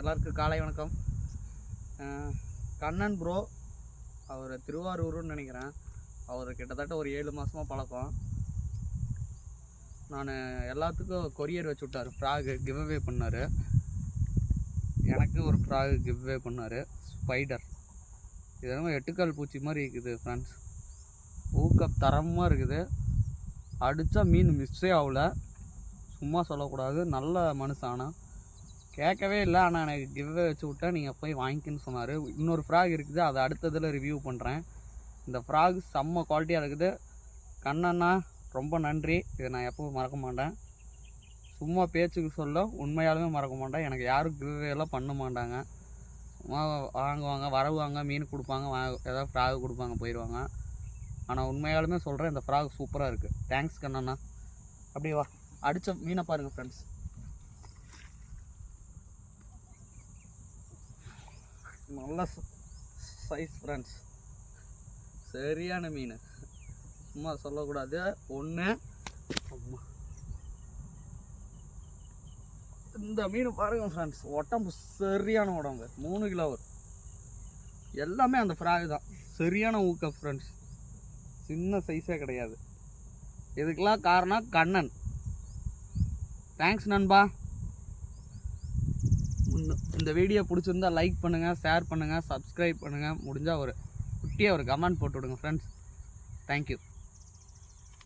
எல்லாருக்கும் காலை வணக்கம். கண்ணன் ப்ரோ அவர் திருவாரூர்னு நினைக்கிறேன். அவர் கிட்டத்தட்ட ஒரு ஏழு மாதமாக பழக்கம். நான் எல்லாத்துக்கும் கொரியர் வச்சு விட்டார். ஃப்ராகு கிவ்அவே பண்ணார். எனக்கு ஒரு ஃப்ராகு கிவ்அவே பண்ணார். ஸ்பைடர் இது என்னமோ எட்டுக்கால் பூச்சி மாதிரி இருக்குது ஃப்ரெண்ட்ஸ் ஊக்கப் தரமாக இருக்குது. அடித்தா மீன் மிஸ்ஸே ஆகல. சும்மா சொல்லக்கூடாது. நல்ல மனுஷானா. கேட்கவே இல்லை. ஆனால் எனக்கு கிவ்வே வச்சு விட்டா நீங்கள் போய் வாங்கிக்கின்னு சொன்னார். இன்னொரு ஃப்ராக் இருக்குது. அதை அடுத்ததில் ரிவ்யூ பண்ணுறேன் இந்த ஃப்ராக் செம்ம குவாலிட்டியாக இருக்குது. கண்ணண்ணா ரொம்ப நன்றி. இதை நான் எப்பவும் மறக்க மாட்டேன். சும்மா பேச்சுக்கு சொல்ல உண்மையாலுமே மறக்க மாட்டேன். எனக்கு யாரும் கிவ்வேலாம் பண்ண மாட்டாங்க. சும்மா வாங்குவாங்க வரவுவாங்க மீன் கொடுப்பாங்க வா ஏதாவது ஃப்ராக் கொடுப்பாங்க போயிடுவாங்க ஆனால் உண்மையாலுமே சொல்கிறேன் இந்த ஃப்ராக் சூப்பராக இருக்குது தேங்க்ஸ் கண்ணண்ணா. அப்படியே வா. அடித்த மீனை பாருங்கள் ஃப்ரெண்ட்ஸ் நல்ல சைஸ் ஃப்ரெண்ட்ஸ் சரியான மீன். சும்மா சொல்லக்கூடாது. ஒன்று இந்த மீன் பாருங்க ஃப்ரெண்ட்ஸ் உடம்பு சரியான உடம்பு. மூணு கிலோ வரும். எல்லாமே அந்த ஃப்ராக் தான். சரியான ஊக்க ஃப்ரெண்ட்ஸ் சின்ன சைஸே கிடையாது. இதுக்கெல்லாம் காரணம் கண்ணன். தேங்க்ஸ் நண்பா. இந்த- இந்த வீடியோ பிடிச்சிருந்தா லைக் பண்ணுங்கள் ஷேர் பண்ணுங்கள் சப்ஸ்கிரைப் பண்ணுங்கள் முடிஞ்சால் ஒரு குட்டியாக ஒரு கமெண்ட் போட்டு விடுங்க ஃப்ரெண்ட்ஸ் தேங்க்யூ